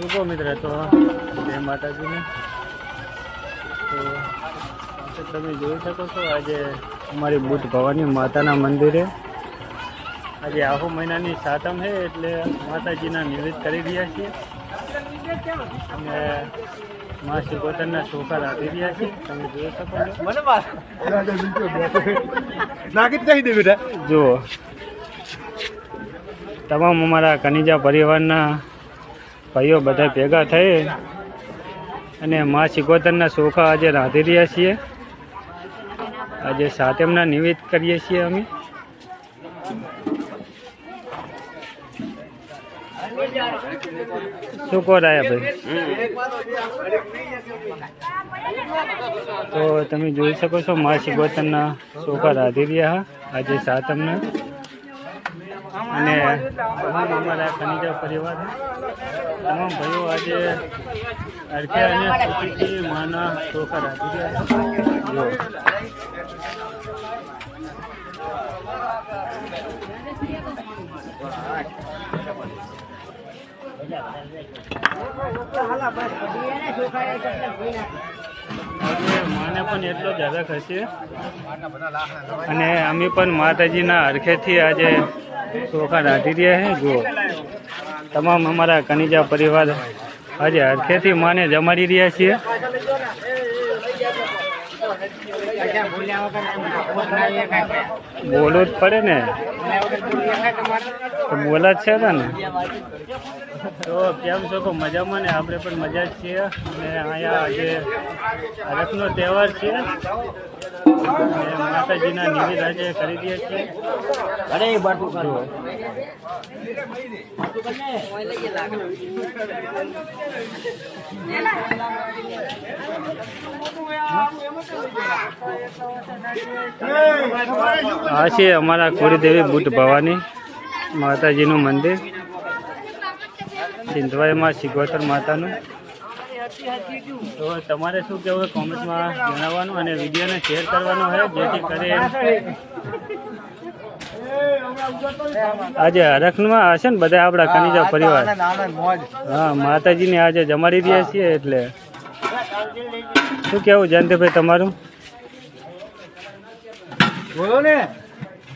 શું કહો મિત્ર તો જય માતાજીને. તો તો તમે જોઈ શકો છો આજે અમારી બુદ્ધ ભવાની માતાના મંદિરે. આજે આહો મહિનાની સાતમ છે એટલે માતાજીના નિવેદ કરી રહ્યા છીએ. અને મા શિકોતરના ચોખા રાખી રહ્યા છીએ. તમે જોઈ શકો છો. મને કહી દે બેટા. જુઓ. તમામ અમારા કનિજા પરિવારના ભાઈઓ બધા ભેગા થઈ અને મા શિકોતરના સોખા આજે રાંધી રહ્યા છીએ. આજે સાતમના નિવેદ કરીએ છીએ અમે. શું કોરાયા ભાઈ? તો તમે જોઈ શકો છો, મા શિકોતરના સોખા રાંધી રહ્યા આજે સાતમના અને તમામ અમારા ખનીજા પરિવાર તમામ ભાઈઓ આજે અરખે અને સુખીથી માના ચોખા આજે માને પણ એટલો જ હરખ હશે અને અમે પણ માતાજીના હરખેથી આજે ચોખા રાંધી રહ્યા છે જુઓ. તમામ અમારા કનિજા પરિવાર આજે હરખેથી માને જમાડી રહ્યા છીએ. બોલવું જ પડે ને. બોલા જ છે ને તો કેમ છો? કે મજામાં ને? આપણે પણ મજા જ છીએ. અને અહીંયા આજે રથનો તહેવાર છે. બાટું. આ છે અમારા કુળદેવી બુદ્ધ ભવાની માતાજીનું મંદિર. સિંધવાઈમાં શિગોતર માતાનું. તો તમારે શું કેવું કોમેન્ટમાં જણાવવાનું અને વિડીયોને શેર કરવાનો છે જેથી કરી આજે હરખનમાં હશે ને બધા આપણા કનિજા પરિવાર? હા માતાજીને આજે જમાડી રહ્યા છીએ એટલે. શું કેવું જયંતિભાઈ તમારું? બોલો ને.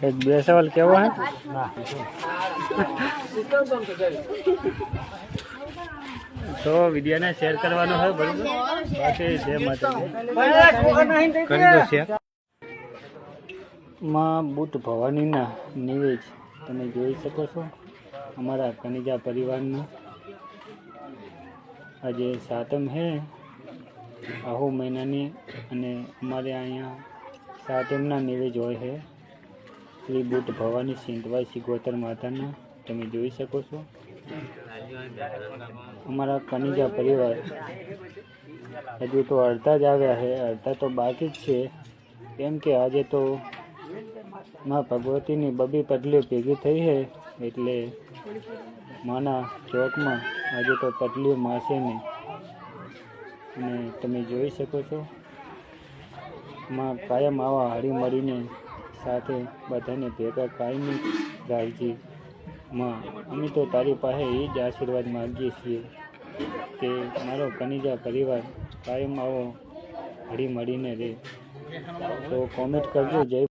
એક બે સવાલ કેવો હે? તો વિડીયોને શેર કરવાનો હોય બરોબર? બાકી જય માતાજી કરી દો છે માં બુટ ભવાનીના નિવેજ તમે જોઈ શકો છો. અમારા કનિજા પરિવારનું. આજે સાતમ હે. આહો મહિનાની અને અમારે અહીંયા સાતમના નિવેજ હોય છે શ્રી બુટ ભવાની સિંધવાઈ સિગોતર માતાના. તમે જોઈ શકો છો. અમારા કનિજા પરિવાર હજુ તો અડધા જ આવ્યા છે, અડધા તો બાકી જ છે. કેમ કે આજે તો માં ભગવતીની બબી પટલીઓ ભેગી થઈ છે, એટલે માના ચોકમાં આજે તો પટલીઓ માસે નહીં. અને તમે જોઈ શકો છો, માં કાયમ આવા હળી મળીને સાથે બધાને ભેગા કાયમી રાખજે માં. અમે તો તારી પાસે એ જ આશીર્વાદ માગીએ છીએ કે મારો કનિજા પરિવાર કાયમ આવો હળી મળીને રહે. તો કોમેન્ટ કરજો, જય